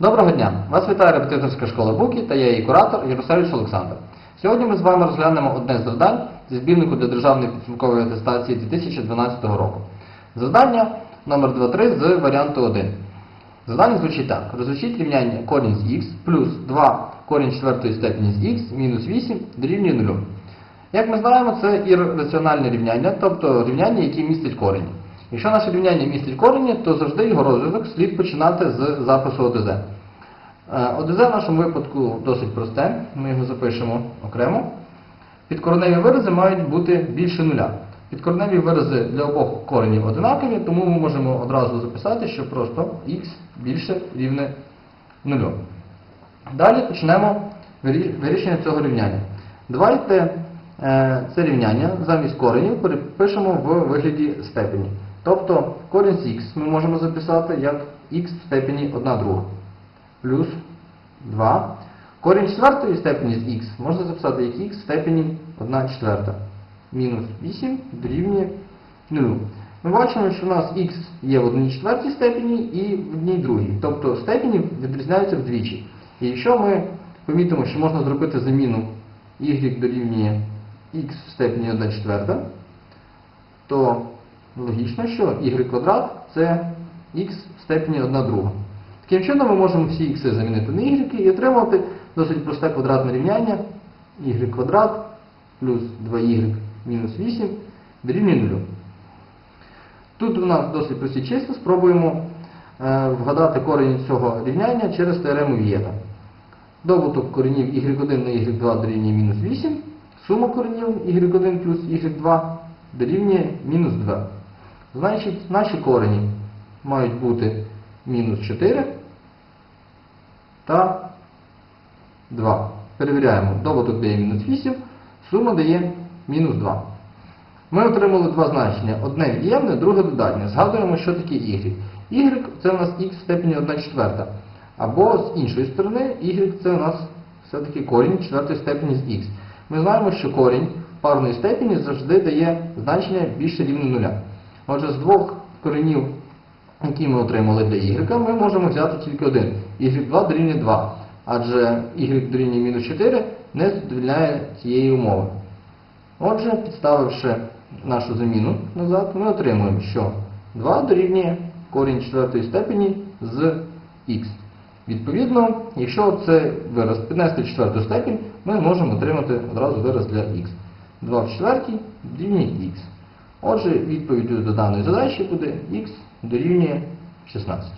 Доброго дня! Вас вітає репетиторська школа Буки та я її куратор Єрусевич Олександр. Сьогодні ми з вами розглянемо одне з завдань зі збірнику для державної підсумкової атестації 2012 року. Завдання номер 23 з варіанту 1. Завдання звучить так. Розучіть рівняння корінь з х плюс 2 корінь четвертої степені з х мінус 8 дорівнює 0. Як ми знаємо, це ірраціональне рівняння, тобто рівняння, яке містить корені. Якщо наше рівняння містить корені, то завжди його розв'язок слід починати з запису ОДЗ. Е, ОДЗ в нашому випадку досить просте, ми його запишемо окремо. Підкореневі вирази мають бути більше нуля. Підкореневі вирази для обох коренів одинакові, тому ми можемо одразу записати, що просто х більше рівне нулю. Далі почнемо вирішення цього рівняння. Давайте е, це рівняння замість коренів перепишемо в вигляді степені. Тобто корінь з х ми можемо записати як х в степені 1 друга плюс 2. Корінь четвертої степені з х можна записати як х в степені 1 четверта. Мінус 8 дорівнює 0. Ми бачимо, що у нас х є в 1 четвертій степені і в 1 другій. Тобто степені відрізняються вдвічі. І якщо ми помітимо, що можна зробити заміну y дорівнює х в степені 1 четверта, то логічно, що y квадрат це х в степені 1 друга. Таким чином ми можемо всі х замінити на y і отримати досить просте квадратне рівняння y квадрат плюс 2y мінус 8 дорівнює 0. Тут у нас досить прості числа, спробуємо е, вгадати корінь цього рівняння через теорему Вієта. Добуток коренів y1 на y2 дорівнює мінус 8, сума коренів y1 плюс y2 дорівнює мінус 2. Значить, наші корені мають бути мінус 4 та 2. Перевіряємо, добуток дає мінус 8, сума дає мінус 2. Ми отримали два значення. Одне від'ємне, друге додатнє. Згадуємо, що таке y. y це у нас х в степені 1 четверта. Або з іншої сторони, y це у нас все-таки корінь четвертої степені з х. Ми знаємо, що корінь парної степені завжди дає значення більше рівне нуля. Отже, з двох коренів, які ми отримали для y, ми можемо взяти тільки один. y2 дорівнює 2. Адже y дорівнює мінус 4 не задовільняє цієї умови. Отже, підставивши нашу заміну назад, ми отримуємо, що 2 дорівнює корінь четвертої степені з х. Відповідно, якщо це вираз піднести в степінь, ми можемо отримати одразу вираз для х. 2 в четвертій дорівнює х. Отже, відповіддю до даної задачі буде х дорівнює 16.